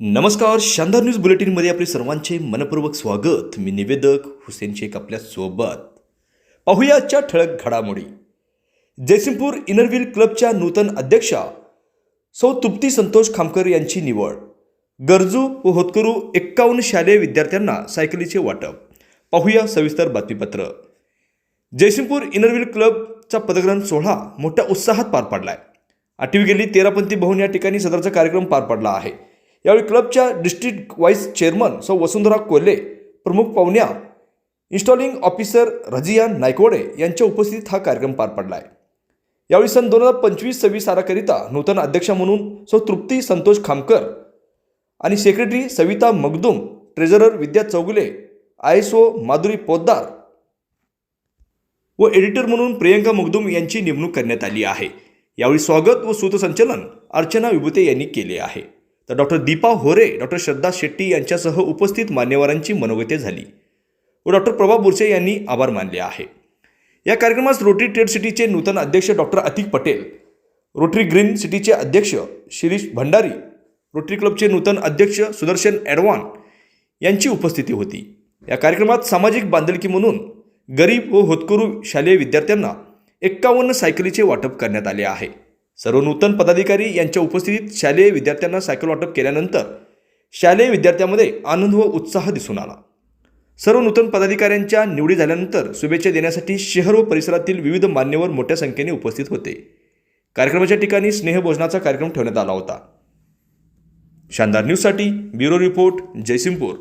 नमस्कार शानदार न्यूज बुलेटिनमध्ये आपले सर्वांचे मनपूर्वक स्वागत. मी निवेदक हुसेन शेख आपल्यासोबत. पाहूया आजच्या ठळक घडामोडी. जयसिंगपूर इनरव्हील क्लबच्या नूतन अध्यक्षा सौ तुप्ती संतोष खामकर यांची निवड. गरजू व होतकरू एक्कावन्न शालेय विद्यार्थ्यांना सायकलीचे वाटप. पाहूया सविस्तर बातमीपत्र. जयसिंगपूर इनरव्हील क्लबचा पदग्रहण सोहळा मोठ्या उत्साहात पार पडला आहे आठवी गेली तेरापंथी भवन या ठिकाणी सदरचा कार्यक्रम पार पडला आहे. यावेळी क्लबच्या डिस्ट्रिक्ट वाईस चेअरमन सौ वसुंधरा कोल्हे प्रमुख पाहुण्या इन्स्टॉलिंग ऑफिसर रजिया नायकवडे यांच्या उपस्थितीत हा कार्यक्रम पार पडला आहे यावेळी सन दोन हजार पंचवीस सव्वीस साराकरिता नूतन अध्यक्षा म्हणून सौ तृप्ती संतोष खामकर आणि secretary Savita Magdum treasurer Vidya Chougule I S O Madhuri Poddar व एडिटर म्हणून प्रियंका मगदुम यांची नेमणूक करण्यात आली आहे. यावेळी स्वागत व सूतसंचलन अर्चना विभूते यांनी केले आहे. तर डॉक्टर दीपा होरे डॉक्टर श्रद्धा शेट्टी यांच्यासह उपस्थित मान्यवरांची मनोगते झाली. व डॉक्टर प्रभा बुरसे यांनी आभार मानले आहे. या कार्यक्रमास रोटरी ट्रेड सिटीचे नूतन अध्यक्ष doctor Atik Patel Rotary green सिटीचे अध्यक्ष शिरीष भंडारी रोटरी क्लबचे नूतन अध्यक्ष सुदर्शन ॲडवान यांची उपस्थिती होती. या कार्यक्रमात सामाजिक बांधिलकी म्हणून गरीब व होतकरू शालेय विद्यार्थ्यांना एक्कावन्न सायकलीचे वाटप करण्यात आले आहे. सर्व नूतन पदाधिकारी यांच्या उपस्थितीत शालेय विद्यार्थ्यांना सायकल वाटप केल्यानंतर शालेय विद्यार्थ्यांमध्ये आनंद व उत्साह दिसून आला. सर्व नूतन पदाधिकाऱ्यांच्या निवडी झाल्यानंतर शुभेच्छा देण्यासाठी शहर व परिसरातील विविध मान्यवर मोठ्या संख्येने उपस्थित होते. कार्यक्रमाच्या ठिकाणी स्नेहभोजनाचा कार्यक्रम ठेवण्यात आला होता. शानदार न्यूजसाठी ब्युरो रिपोर्ट जयसिंगपूर.